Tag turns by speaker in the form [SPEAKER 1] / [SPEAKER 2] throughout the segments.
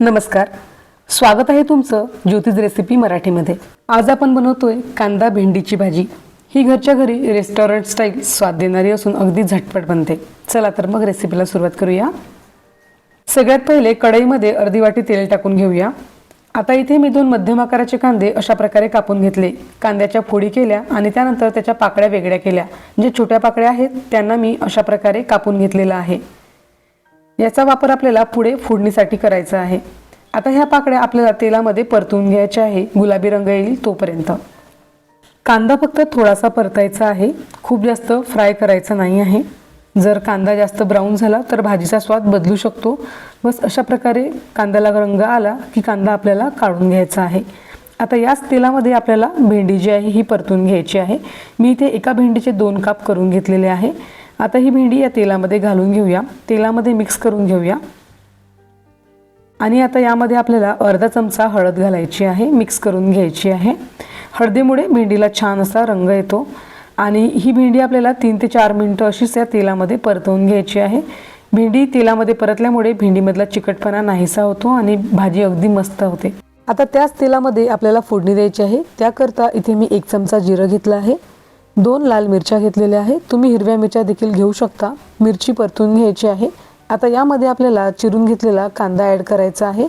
[SPEAKER 1] नमस्कार. स्वागत आहे तुमचं ज्योतिष रेसिपी मराठीमध्ये. आज आपण बनवतोय कांदा भेंडीची भाजी. ही घरच्या घरी रेस्टॉरंट स्टाईल स्वाद देणारी असून अगदी झटपट बनते. चला तर मग रेसिपीला सुरुवात करूया. सगळ्यात पहिले कढईमध्ये अर्धी वाटी तेल टाकून घेऊया. आता इथे मी दोन मध्यम आकाराचे कांदे अशा प्रकारे कापून घेतले. कांद्याच्या फोडी केल्या आणि त्यानंतर त्याच्या पाकळ्या वेगळ्या केल्या. जे छोट्या पाकळ्या आहेत त्यांना मी अशा प्रकारे कापून घेतलेलं आहे. याचा वापर आपल्याला पुढे फोडणीसाठी करायचा आहे. आता ह्या पाकळ्या आपल्याला तेलामध्ये परतून घ्यायच्या आहे. गुलाबी रंग येईल तोपर्यंत. कांदा फक्त थोडासा परतायचा आहे. खूप जास्त फ्राय करायचा नाही आहे. जर कांदा जास्त ब्राऊन झाला तर भाजीचा स्वाद बदलू शकतो. बस अशा प्रकारे कांद्याला रंग आला की कांदा आपल्याला काढून घ्यायचा आहे. आता याच तेलामध्ये आपल्याला भेंडी जी आहे ही परतून घ्यायची आहे. मी इथे एका भेंडीचे दोन काप करून घेतलेले आहे. आता ही भेंडी या तेलामध्ये घालून घेऊया. तेलामध्ये मिक्स करून घेऊया. आणि आता यामध्ये आपल्याला अर्धा चमचा हळद घालायची आहे मिक्स करून घ्यायची आहे. हळदीमुळे भेंडीला छान असा रंग येतो. आणि ही भेंडी आपल्याला तीन ते चार मिनटं अशीच या तेलामध्ये परतवून घ्यायची आहे. भेंडी तेलामध्ये परतल्यामुळे भेंडीमधला चिकटपणा नाहीसा होतो आणि भाजी अगदी मस्त होते. आता त्याच तेलामध्ये आपल्याला फोडणी द्यायची आहे. त्याकरता इथे मी एक चमचा जिरं घेतलं आहे. दोन लाल मिरच्या घेतलेल्या आहेत. तुम्ही हिरव्या मिरच्या देखील घेऊ शकता. मिरची परतून घ्यायची आहे. आता यामध्ये आपल्याला चिरून घेतलेला कांदा ॲड करायचा आहे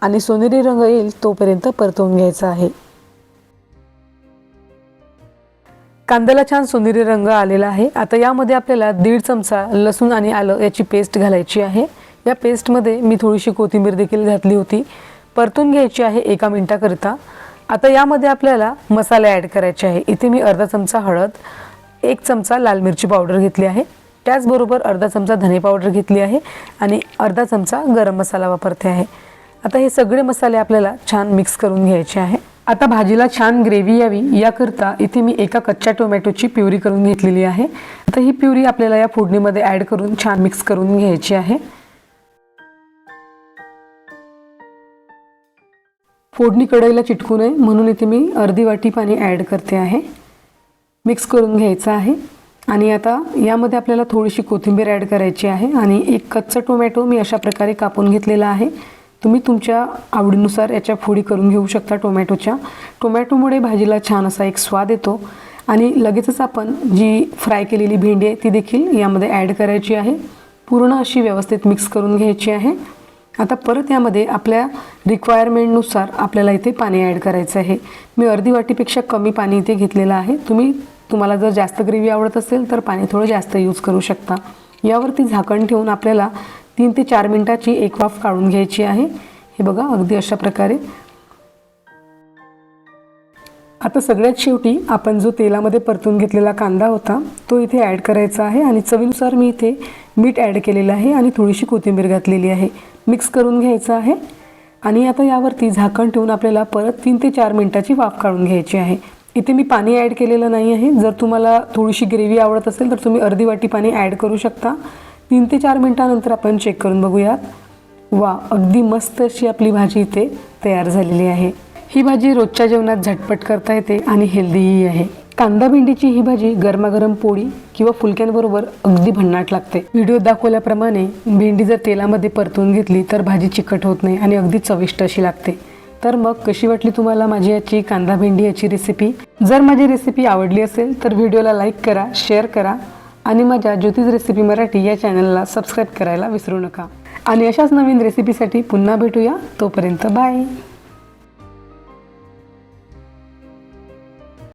[SPEAKER 1] आणि सोनेरी रंग येईल तोपर्यंत परतवून घ्यायचा आहे. कांद्याला छान सोनेरी रंग आलेला आहे. आता यामध्ये आपल्याला दीड चमचा लसूण आणि आलं याची पेस्ट घालायची आहे. या पेस्टमध्ये मी थोडीशी कोथिंबीर देखील घातली होती. परतून घ्यायची आहे एका मिनटाकरिता. आता यामध्ये आपल्याला मसाले ॲड करायचे आहे. इथे मी अर्धा चमचा हळद एक चमचा लाल मिरची पावडर घेतली आहे. त्याचबरोबर अर्धा चमचा धने पावडर घेतली आहे आणि अर्धा चमचा गरम मसाला वापरते आहे. आता हे सगळे मसाले आपल्याला छान मिक्स करून घ्यायचे आहे. आता भाजीला छान ग्रेव्ही यावी. याकरता इथे मी एका कच्च्या टोमॅटोची प्युरी करून घेतलेली आहे. आता ही प्युरी आपल्याला या फोडणीमध्ये ॲड करून छान मिक्स करून घ्यायची आहे. फोडणी कढईला चिटकू नये. म्हणून इथे मी अर्धी वाटी पाणी ॲड करते आहे. मिक्स करून घ्यायचं आहे. आणि आता यामध्ये आपल्याला थोडीशी कोथिंबीर ॲड करायची आहे. आणि एक कच्चा टोमॅटो मी अशा प्रकारे कापून घेतलेला आहे. तुम्ही तुमच्या आवडीनुसार याच्या फोडी करून घेऊ शकता टोमॅटोच्या टोमॅटोमुळे भाजीला छान असा एक स्वाद येतो. आणि लगेचच आपण जी फ्राय केलेली भेंडी आहे ती देखील यामध्ये ॲड करायची आहे. पूर्ण अशी व्यवस्थित मिक्स करून घ्यायची आहे. आता परत यामध्ये आपल्या रिक्वायरमेंटनुसार आपल्याला इथे पाणी ॲड करायचं आहे. मी अर्धी वाटीपेक्षा कमी पाणी इथे घेतलेलं आहे. तुम्ही तुम्हाला जर जास्त ग्रेव्ही आवडत असेल तर पाणी थोडं जास्त यूज करू शकता. यावरती झाकण ठेवून आपल्याला तीन ते चार मिनटाची एक वाफ काढून घ्यायची आहे. हे बघा अगदी अशा प्रकारे आता सगळ्यात शेवटी आपण जो तेलामध्ये परतून घेतलेला कांदा होता तो इथे ॲड करायचा आहे आणि चवीनुसार मी इथे मीठ ॲड केलेलं आहे आणि थोडीशी कोथिंबीर घातलेली आहे. मिक्स करून घ्यायचं आहे आणि आता यावरती झाकण ठेवून आपल्याला परत तीन ते चार मिनटाची वाफ काढून घ्यायची आहे. इथे मी पाणी ॲड केलेलं नाही आहे. जर तुम्हाला थोडीशी ग्रेव्ही आवडत असेल तर तुम्ही अर्धी वाटी पाणी ॲड करू शकता. तीन ते चार मिनटानंतर आपण चेक करून बघूयात. वा अगदी मस्त अशी आपली भाजी इथे तयार झालेली आहे. ही भाजी रोजच्या जेवणात झटपट करता येते आणि हेल्दीही आहे. कांदा भेंडीची ही भाजी गरमागरम पोळी किंवा फुलक्यांबरोबर अगदी भन्नाट लागते. व्हिडिओ दाखवल्याप्रमाणे भेंडी जर तेलामध्ये परतून घेतली तर भाजी चिकट होत नाही आणि अगदी चविष्ट अशी लागते. तर मग कशी वाटली तुम्हाला माझी याची कांदा भेंडी याची रेसिपी जर माझी रेसिपी आवडली असेल तर व्हिडिओला लाईक करा शेअर करा आणि माझ्या ज्योतिष रेसिपी मराठी या चॅनलला सबस्क्राईब करायला विसरू नका. आणि अशाच नवीन रेसिपीसाठी पुन्हा भेटूया. तोपर्यंत बाय